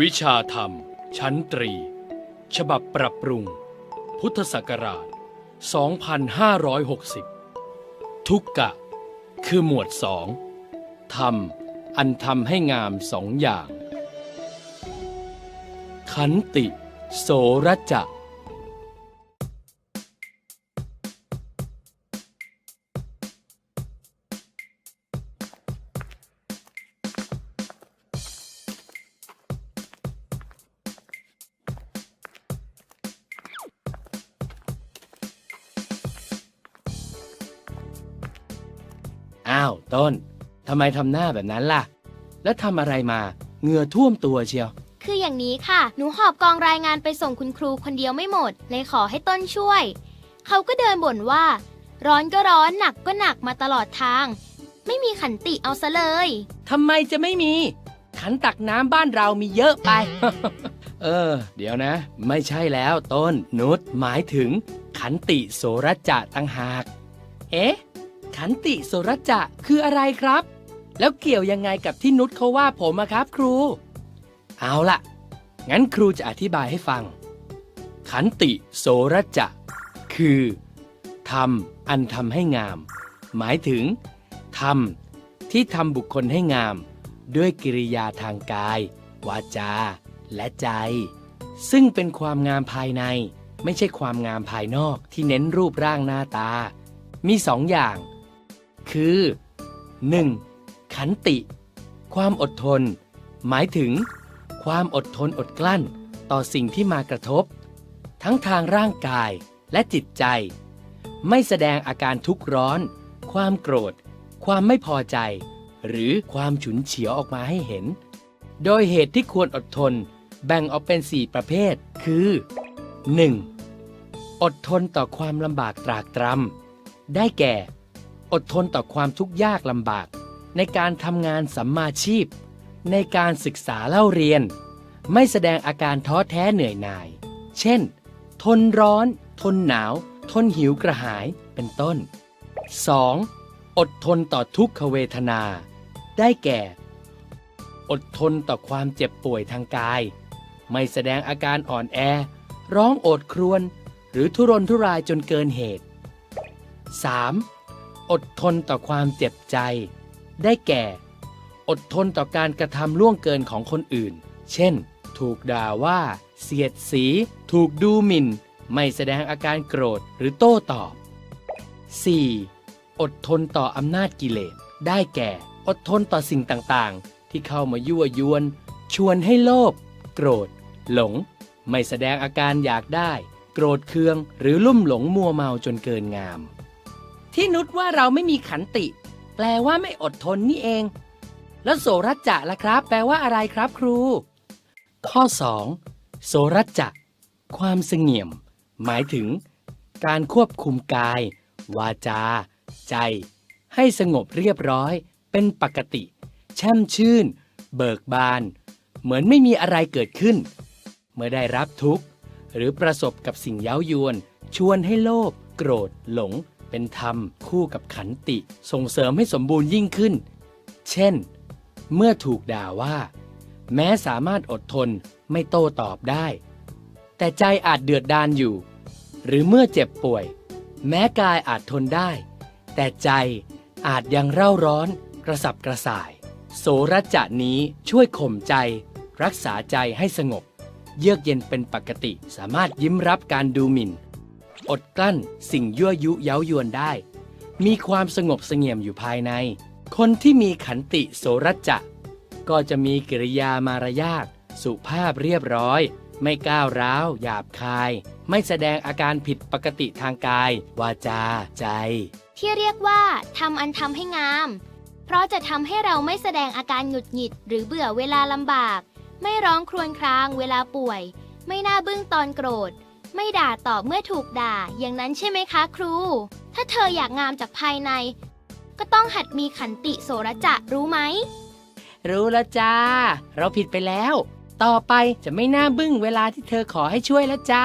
วิชาธรรม ชั้นตรี ฉบับปรับปรุง พุทธศักราช 2560 ทุกกะ คือหมวดสองธรรม อันทำให้งามสองอย่าง ขันติ โสรจะ อ้าวต้นทำไมทำหน้าแบบนั้นล่ะ แล้วทำอะไรมาเหงื่อท่วมตัวเชียว คืออย่างนี้ค่ะ หนูหอบกองรายงานไปส่งคุณครูคนเดียวไม่หมด เลยขอให้ต้นช่วย เขาก็เดินบ่นว่า ร้อนก็ร้อนหนักก็หนักมาตลอดทาง ไม่มีขันติเอาซะเลย ทำไมจะไม่มี ขันตักน้ำบ้านเรามีเยอะไป เออ เดี๋ยวนะ ไม่ใช่แล้วต้นนุชหมายถึง ขันติโสรจะตั้งหาก เอ๊ะ ขันติโสรจะคืออะไรครับ แล้วเกี่ยวยังไงกับที่นุชเขาว่าผมอะครับครู เอาล่ะ งั้นครูจะอธิบายให้ฟัง ขันติโสรจะคือทำอันทำให้งาม หมายถึงทำที่ทำบุคคลให้งาม ด้วยกิริยาทางกาย วาจา และใจ ซึ่งเป็นความงามภายใน ไม่ใช่ความงามภายนอกที่เน้นรูปร่างหน้าตา มีสองอย่าง คือ 1. ขันติ ความอดทน หมายถึง ความอดทนอดกลั้น ต่อสิ่งที่มากระทบ ทั้งทางร่างกายและจิตใจ ไม่แสดงอาการทุกข์ร้อน ความโกรธ ความไม่พอใจ หรือความฉุนเฉียวออกมาให้เห็น โดยเหตุที่ควรอดทน แบ่งออกเป็น 4 ประเภท คือ 1. อดทนต่อความลำบากตรากตรำได้แก่ อดทนต่อความทุกข์ยากลำบาก ในการทำงานสัมมาชีพ ในการศึกษาเล่าเรียน ไม่แสดงอาการท้อแท้เหนื่อยหน่าย เช่น ทนร้อน ทนหนาว ทนหิวกระหายเป็นต้น 2. อดทนต่อทุกขเวทนา ได้แก่ อดทนต่อความเจ็บป่วยทางกาย ไม่แสดงอาการอ่อนแอ ร้องโอดครวญหรือทุรนทุรายจนเกินเหตุ 3. อดทนต่อความเจ็บใจ ได้แก่ อดทนต่อการกระทำล่วงเกินของคนอื่น เช่น ถูกด่าว่า เสียดสี ถูกดูหมิ่น ไม่แสดงอาการโกรธหรือโต้ตอบ 4. อดทนต่ออำนาจกิเลส ได้แก่ อดทนต่อสิ่งต่างๆ ที่เข้ามายั่วยวน ชวนให้โลภ โกรธ หลง ไม่แสดงอาการอยากได้ โกรธเคือง หรือลุ่มหลงมัวเมาจนเกินงาม ที่นุชว่าเราไม่มีขันติ แปลว่าไม่อดทนนี่เอง แล้วโสรัจจะล่ะครับ แปลว่าอะไรครับครู ข้อ 2. โสรัจจะ ความเสงี่ยม หมายถึง การควบคุมกาย วาจา ใจ ให้สงบเรียบร้อย เป็นปกติ แช่มชื่น เบิกบาน เหมือนไม่มีอะไรเกิดขึ้น เมื่อได้รับทุกข์ หรือประสบกับสิ่งเย้ายวน ชวนให้โลภโกรธ หลง เป็นธรรมคู่กับขันติ ส่งเสริมให้สมบูรณ์ยิ่งขึ้น เช่น เมื่อถูกด่าว่า แม้สามารถอดทนไม่โต้ตอบได้ แต่ใจอาจเดือดดานอยู่ หรือเมื่อเจ็บป่วย แม้กายอาจทนได้ แต่ใจอาจยังเร่าร้อนกระสับกระส่าย โสรจะนี้ช่วยข่มใจ รักษาใจให้สงบ เยือกเย็นเป็นปกติสามารถยิ้มรับการดูหมิ่น อดกลั้นสิ่งยั่วยุเย้ายวนได้ มีความสงบเสงี่ยมอยู่ภายใน คนที่มีขันติโสรจะ ก็จะมีกิริยามารยาทสุภาพเรียบร้อย ไม่ก้าวร้าว หยาบคาย ไม่แสดงอาการผิดปกติทางกาย วาจา ใจ ที่เรียกว่าทำอันทำให้งาม เพราะจะทำให้เราไม่แสดงอาการหงุดหงิด หรือเบื่อเวลาลำบาก ไม่ร้องครวญครางเวลาป่วย ไม่น่าบึ้งตอนโกรธ ไม่ด่าตอบเมื่อถูกด่า อย่างนั้นใช่ไหมคะครู ถ้าเธออยากงามจากภายใน ก็ต้องหัดมีขันติโสระจะรู้ไหม รู้แล้วจ้า เราผิดไปแล้ว ต่อไปจะไม่น่าบึ้งเวลาที่เธอขอให้ช่วยแล้วจ้า